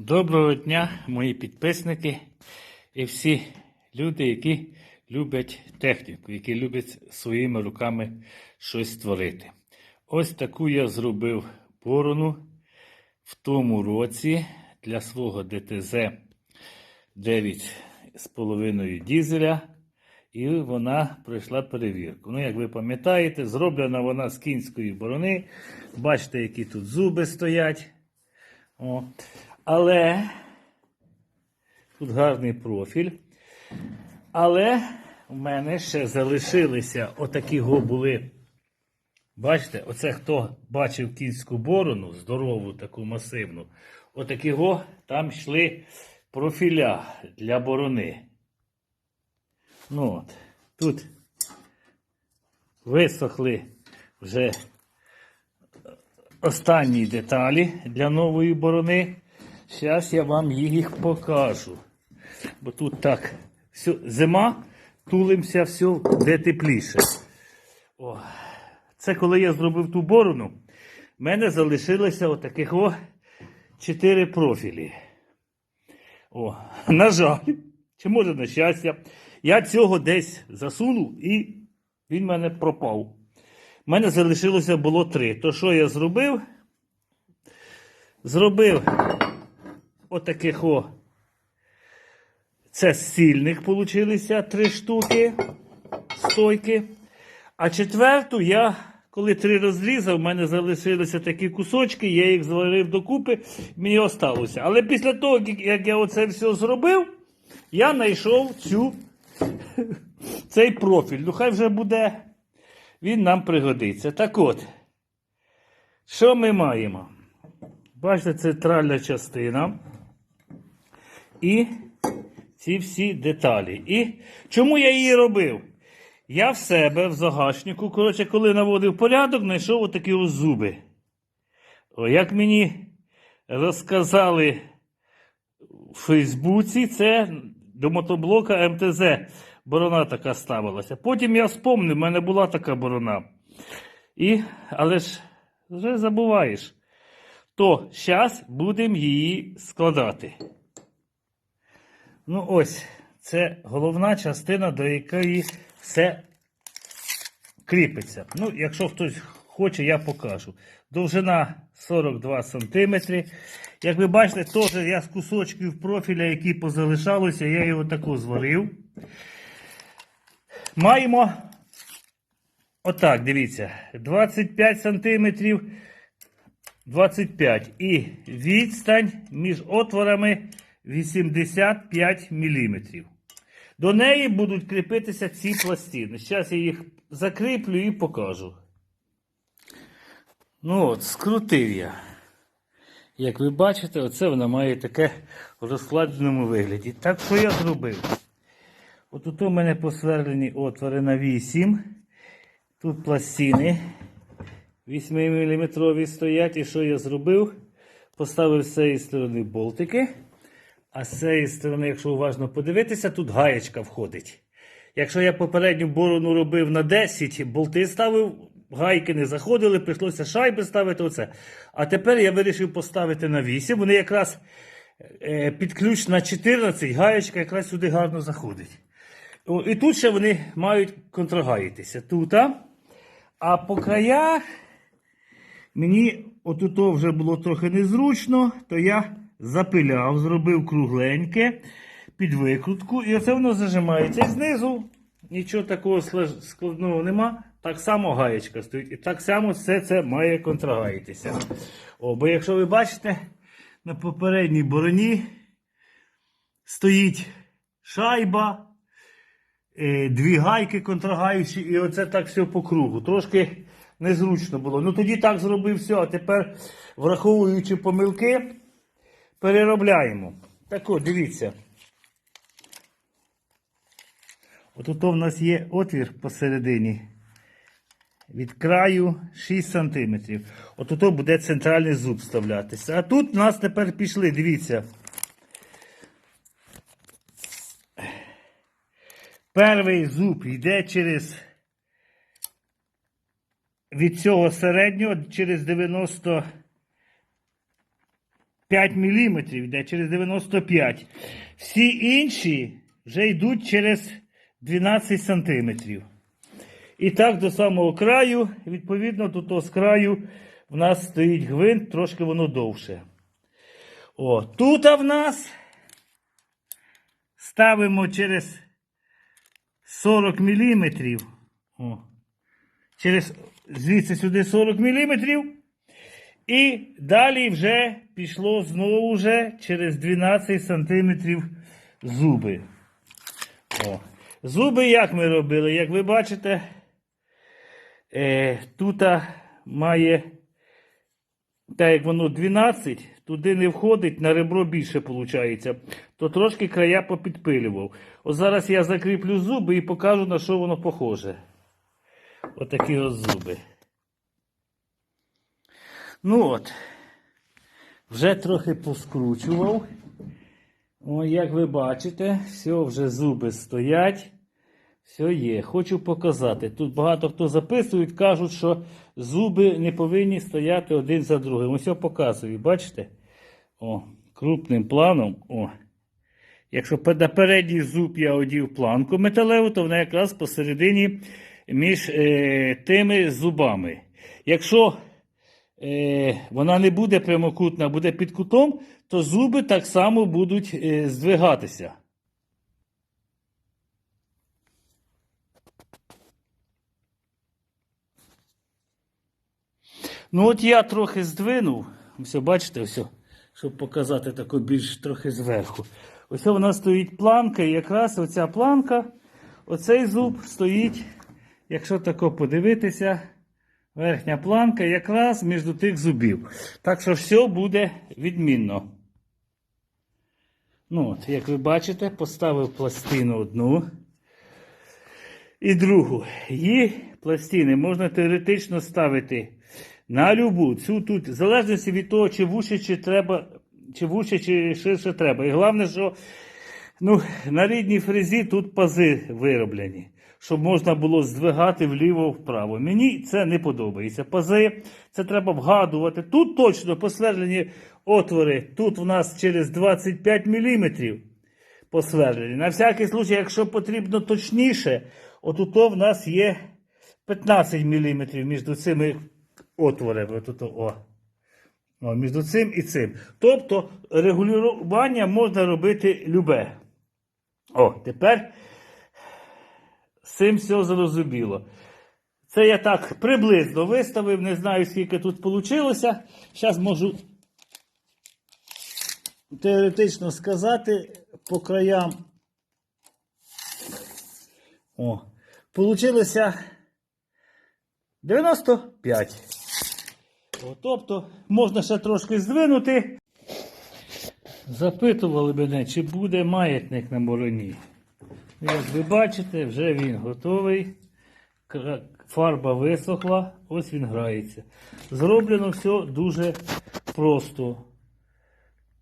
Доброго дня, мої підписники і всі люди, які люблять техніку, які люблять своїми руками щось створити. Ось таку я зробив борону в тому році для свого ДТЗ 9,5 дізеля. І вона пройшла перевірку. Ну, як ви пам'ятаєте, зроблена вона з кінської борони. Бачите, які тут зуби стоять. О. Але тут гарний профіль. Але в мене ще залишилися отакі го були. Бачите, оце хто бачив кінську борону, здорову, таку масивну, отакі го там йшли профіля для борони. Ну от, тут висохли вже останні деталі для нової борони. Зараз я вам їх покажу. Бо тут так, все, зима, тулимося все, де тепліше. О, це коли я зробив ту борону, в мене залишилося отаких о чотири профілі. О, на жаль, чи може на щастя, я цього десь засунув і він в мене пропав. У мене залишилося було три. То що я зробив? Зробив отаких о. Це сильних получилися три штуки стойки. А четверту я, коли три розрізав, в мене залишилися такі кусочки, я їх зварив докупи, мені осталося. Але після того, як- я оце все зробив, я знайшов цю, цей профіль. Ну, хай вже буде, він нам пригодиться. Так от, що ми маємо? Бачите, центральна частина. І ці всі деталі. І чому я її робив? Я в себе в загашнику, коротше, коли наводив порядок, знайшов отакі зуби. О, як мені розказали в Фейсбуці, це до мотоблока МТЗ борона така ставилася. Потім я вспомнив, в мене була така борона. І, але ж вже забуваєш. То зараз будемо її складати. Ну ось, це головна частина, до якої все кріпиться. Ну, якщо хтось хоче, я покажу. Довжина 42 см. Як ви бачите, теж я з кусочків профіля, які позалишалися, я його тако зварив. Маємо отак, дивіться, 25 см, 25 і відстань між отворами 85 мм. До неї будуть кріпитися ці пластини. Зараз я їх закріплю і покажу. Ну от, скрутив я. Як ви бачите, оце вона має таке в розкладеному вигляді. Так що я зробив? От тут у мене посверлені отвори на 8. Тут пластини 8-мм стоять. І що я зробив? Поставив з цієї сторони болтики. А з цієї сторони, якщо уважно подивитися, тут гаєчка входить. Якщо я попередню борону робив на 10, болти ставив, гайки не заходили, прийшлося шайби ставити. оце. А тепер я вирішив поставити на 8. Вони якраз е, під ключ на 14, гаєчка якраз сюди гарно заходить. І тут ще вони мають контрагаїтися. Тут. А, а по краях мені отут вже було трохи незручно, то я запиляв, зробив кругленьке під викрутку, і оце воно зажимається. І знизу нічого такого складного нема. Так само гаєчка стоїть. І так само все це має контрагаїтися. О, бо якщо ви бачите, на попередній бороні стоїть шайба, е, дві гайки контрагаючі, і оце так все по кругу. Трошки незручно було. Ну тоді так зробив все, а тепер, враховуючи помилки, переробляємо. Так от, дивіться. Отут у нас є отвір посередині. Від краю 6 см. Отут буде центральний зуб вставлятися. А тут у нас тепер пішли, дивіться. Перший зуб йде через від цього середнього через 90 5 мм йде через 95. Всі інші вже йдуть через 12 см. І так до самого краю, відповідно, до того з краю в нас стоїть гвинт, трошки воно довше. О, тут в нас ставимо через 40 мм. О, через звідси сюди 40 мм. І далі вже пішло знову вже через 12 см зуби. О. Зуби як ми робили? Як ви бачите, е, тут має, так як воно 12, туди не входить, на ребро більше виходить, то трошки края попідпилював. От зараз я закріплю зуби і покажу, на що воно похоже. Отакі ось зуби. Ну от, вже трохи поскручував. О, як ви бачите, все, вже зуби стоять. Все є. Хочу показати. Тут багато хто записують, кажуть, що зуби не повинні стояти один за другим. Ось я показую, бачите? О, крупним планом. О. Якщо на передній зуб я одів планку металеву, то вона якраз посередині між е, тими зубами. Якщо е, вона не буде прямокутна, а буде під кутом, то зуби так само будуть е, здвигатися. Ну, от я трохи здвинув. Все, бачите, все, щоб показати таку більш трохи зверху. Ось нас стоїть планка, і якраз оця планка, оцей зуб стоїть, якщо тако подивитися, верхня планка якраз між тих зубів. Так що все буде відмінно. Ну от, Як ви бачите, поставив пластину одну і другу. Її пластини можна теоретично ставити на любу. Цю тут, в залежності від того, чи вуще, чи треба, чи вуще, чи ширше треба. І головне, що ну, на рідній фрезі тут пази вироблені, щоб можна було здвигати вліво-вправо. Мені це не подобається. Пази, це треба вгадувати. Тут точно посверлені отвори. Тут у нас через 25 мм посверлені. На всякий случай, якщо потрібно точніше, отут в нас є 15 мм між цими отворами. Отут, о. О, між цим і цим. Тобто регулювання можна робити любе. О, тепер цим все зрозуміло. Це я так приблизно виставив, не знаю, скільки тут вийшло. Зараз можу теоретично сказати по краям. О, Получилося 95. О, тобто можна ще трошки здвинути. Запитували мене, чи буде маятник на мороні. Як ви бачите, вже він готовий. Фарба висохла, ось він грається. Зроблено все дуже просто.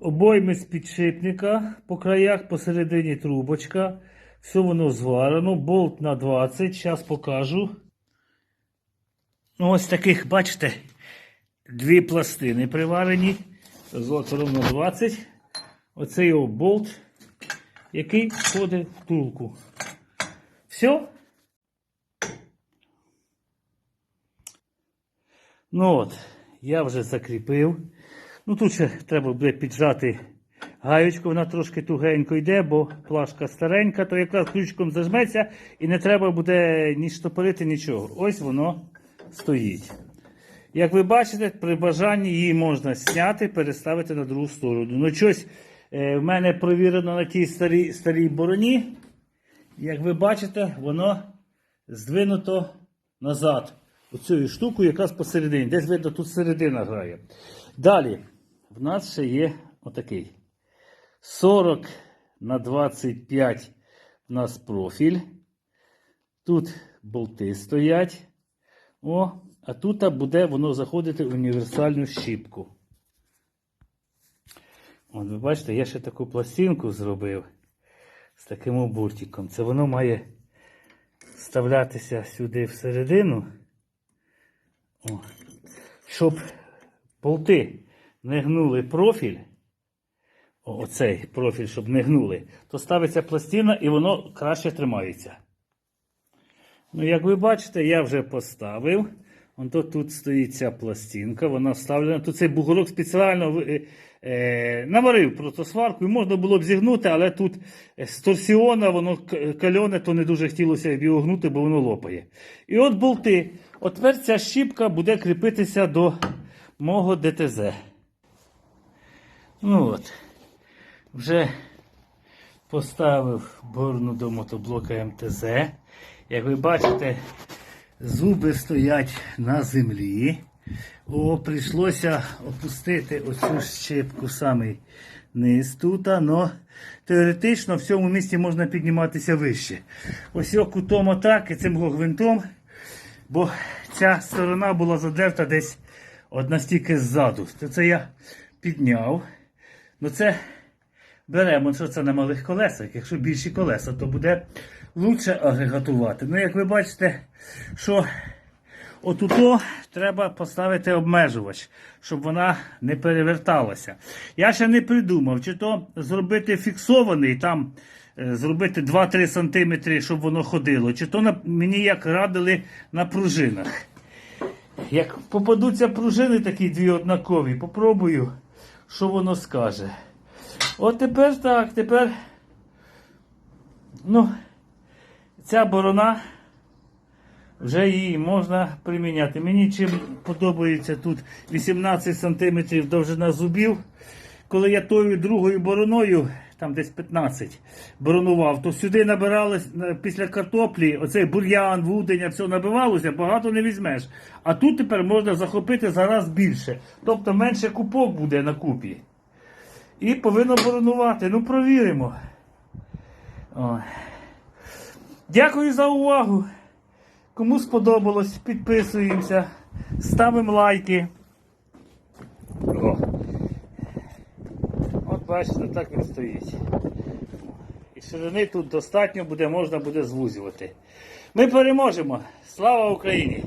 Обойми з підшипника, по краях посередині трубочка. Все воно зварено, болт на 20, зараз покажу. Ось таких, бачите, дві пластини приварені з отвором на 20. Оце його болт, який входить в трубку. Все. Ну от, я вже закріпив. Ну тут ще треба буде піджати гаючку, вона трошки тугенько йде, бо плашка старенька, то якраз ключком зажметься і не треба буде ні штопорити, нічого. Ось воно стоїть. Як ви бачите, при бажанні її можна зняти, переставити на другу сторону. Ну, щось в мене провірено на тій старій, старій бороні. Як ви бачите, воно здвинуто назад. Оцю штуку якраз посередині. Десь видно, тут середина грає. Далі, в нас ще є отакий. 40 на 25 в нас профіль. Тут болти стоять. О, а тут буде воно заходити в універсальну щіпку. От, ви бачите, я ще таку пластинку зробив з таким обуртиком. Це воно має вставлятися сюди всередину, О, щоб болти не гнули профіль, оцей профіль, щоб не гнули, то ставиться пластина і воно краще тримається. Ну, як ви бачите, я вже поставив. Вон то тут стоїть ця пластинка, вона вставлена. Тут цей бугорок спеціально е, наварив просто сварку, і можна було б зігнути, але тут е, з торсіона воно кальоне, то не дуже хотілося б його гнути, бо воно лопає. І от болти. От тепер ця щіпка буде кріпитися до мого ДТЗ. Ну от. Вже поставив борну до мотоблока МТЗ. Як ви бачите, зуби стоять на землі. О, прийшлося опустити оцю щепку самий низ тут, але теоретично в цьому місці можна підніматися вище. Ось його кутом атаки цим гвинтом, бо ця сторона була задерта десь от настільки ззаду. Це я підняв. Ну це беремо, що це на малих колесах. Якщо більші колеса, то буде лучше агрегатувати. Ну, як ви бачите, що отуто треба поставити обмежувач, щоб вона не переверталася. Я ще не придумав, чи то зробити фіксований, там е, зробити 2-3 см, щоб воно ходило, чи то на, мені як радили на пружинах. Як попадуться пружини такі дві однакові, попробую, що воно скаже. От тепер так, тепер. Ну, ця борона, вже її можна приміняти. Мені чим подобається тут 18 см довжина зубів. Коли я тою другою бороною, там десь 15 боронував, то сюди набиралось після картоплі, оцей бур'ян, вудення, все набивалося, багато не візьмеш. А тут тепер можна захопити зараз більше. Тобто менше купок буде на купі. І повинно боронувати. Ну, провіримо. Ой. Дякую за увагу. Кому сподобалось, підписуємося, ставимо лайки. О. От бачите, так він стоїть. І ширини тут достатньо буде, можна буде звузювати. Ми переможемо. Слава Україні!